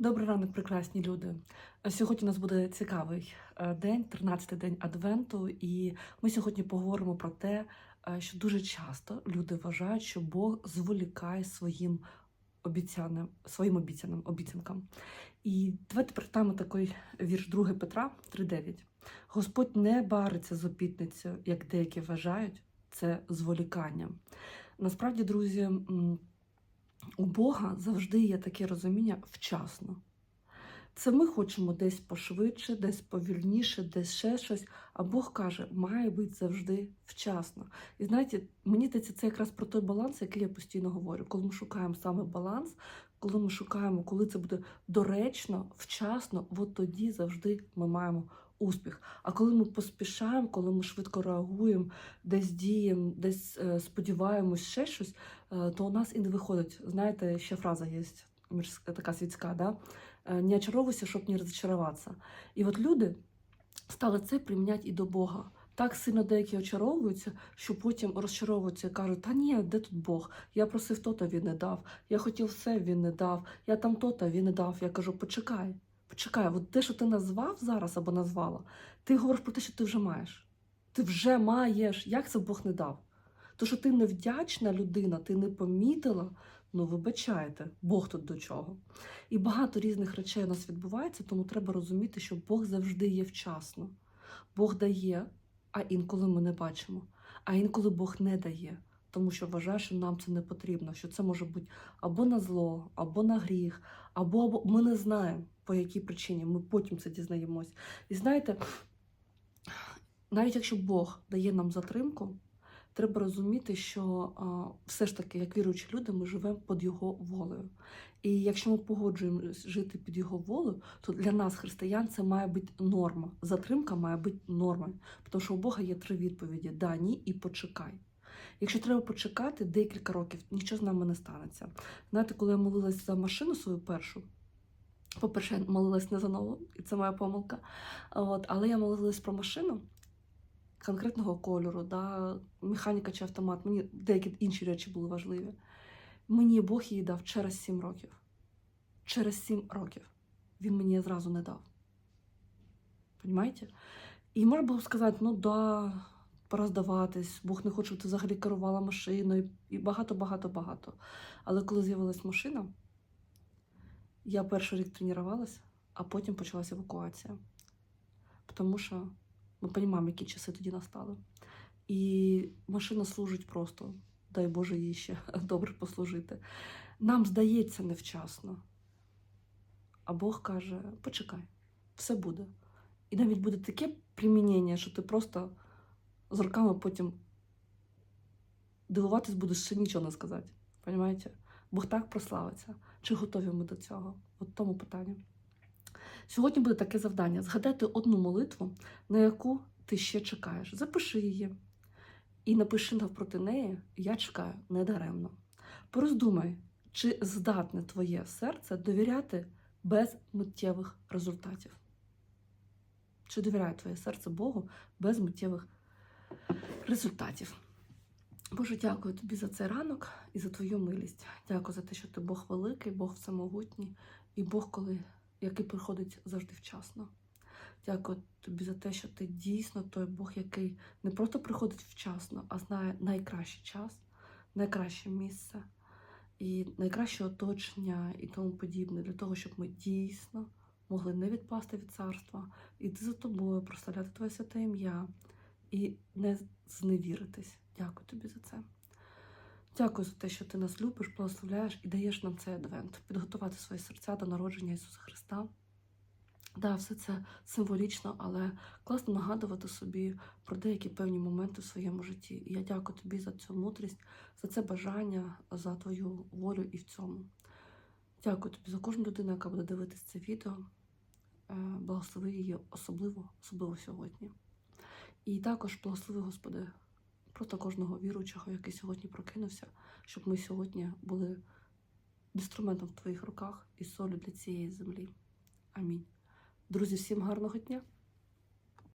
Добрий ранок, прекрасні люди. Сьогодні у нас буде цікавий е, день, 13-й день Адвенту, і ми сьогодні поговоримо про те, е, що дуже часто люди вважають, що Бог зволікає своїм обіцяним, своїм обіцяним обіцянкам. І давайте прочитаємо такий вірш 2 Петра 3.9. Господь не бариться з обітницею, як деякі вважають, це зволікання. Насправді, друзі, у Бога завжди є таке розуміння вчасно. Це ми хочемо десь пошвидше, десь повільніше, десь ще щось. А Бог каже, має бути завжди вчасно. І знаєте, мені здається, це якраз про той баланс, який я постійно говорю. Коли ми шукаємо саме баланс, коли ми шукаємо, коли це буде доречно, вчасно, от тоді завжди ми маємо успіх. А коли ми поспішаємо, коли ми швидко реагуємо, десь діємо, десь е, сподіваємось ще щось, е, то у нас і не виходить. Знаєте, ще фраза є така світська, да? Е, не очаровуйся, щоб не розчаруватися. І от люди стали це приміняти і до Бога. Так сильно деякі очаровуються, що потім розчаровуються і кажуть, та ні, де тут Бог? Я просив то-то, він не дав, я хотів все, він не дав, я там то-то, він не дав. Я кажу, почекай, почекай, от те, що ти назвав зараз або назвала, ти говориш про те, що ти вже маєш. Ти вже маєш. Як це Бог не дав? То, що ти невдячна людина, ти не помітила, ну вибачайте, Бог тут до чого. І багато різних речей у нас відбувається, тому треба розуміти, що Бог завжди є вчасно. Бог дає, а інколи ми не бачимо. А інколи Бог не дає, тому що вважає, що нам це не потрібно, що це може бути або на зло, або на гріх, або, або ми не знаємо, по якій причині. Ми потім це дізнаємось. І знаєте, навіть якщо Бог дає нам затримку, треба розуміти, що все ж таки, як віруючі люди, ми живемо під його волею. І якщо ми погоджуємося жити під його волею, то для нас, християн, це має бути норма. Затримка має бути нормою. Тому що у Бога є три відповіді: да, ні і почекай. Якщо треба почекати декілька років, нічого з нами не станеться. Знаєте, коли я молилась за машину свою першу, по-перше, молилась не за нову, і це моя помилка. От, але я молилась про машину конкретного кольору, да, механіка чи автомат. Мені деякі інші речі були важливі. Мені Бог її дав через 7 років. Через 7 років. Він мені зразу не дав. Понімаєте? І можна було сказати, ну да, пора здаватись, Бог не хоче, щоб ти взагалі керувала машиною і багато-багато-багато. Але коли з'явилась машина, я перший рік тренувалася, а потім почалася евакуація. Тому що ми розуміємо, які часи тоді настали. І машина служить просто, дай Боже, їй ще добре послужити. Нам здається невчасно. А Бог каже: почекай, все буде. І навіть буде таке примінення, що ти просто з роками потім дивуватись будеш ще нічого не сказати. Понимаєте? Бог так прославиться. Чи готові ми до цього? От тому питанню. Сьогодні буде таке завдання: згадати одну молитву, на яку ти ще чекаєш. Запиши її і напиши навпроти неї Я чекаю недаремно. Пороздумай, чи здатне твоє серце довіряти без миттєвих результатів. Чи довіряє твоє серце Богу без миттєвих результатів? Боже, дякую тобі за цей ранок і за твою милість. Дякую за те, що ти Бог великий, Бог всемогутній і Бог, коли, який приходить завжди вчасно. Дякую тобі за те, що ти дійсно той Бог, який не просто приходить вчасно, а знає найкращий час, найкраще місце і найкраще оточення і тому подібне, для того, щоб ми дійсно могли не відпасти від царства, іти за тобою, прославляти Твоє святе ім'я і не зневіритись. Дякую тобі за це. Дякую за те, що ти нас любиш, благословляєш і даєш нам цей адвент, підготувати свої серця до народження Ісуса Христа. Да, все це символічно, але класно нагадувати собі про деякі певні моменти в своєму житті. І я дякую тобі за цю мудрість, за це бажання, за твою волю і в цьому. Дякую тобі за кожну людину, яка буде дивитися це відео. Е, Благослови її особливо, особливо сьогодні. І також благослови, Господи, просто кожного віруючого, який сьогодні прокинувся, щоб ми сьогодні були інструментом в твоїх руках і солю для цієї землі. Амінь. Друзі, всім гарного дня!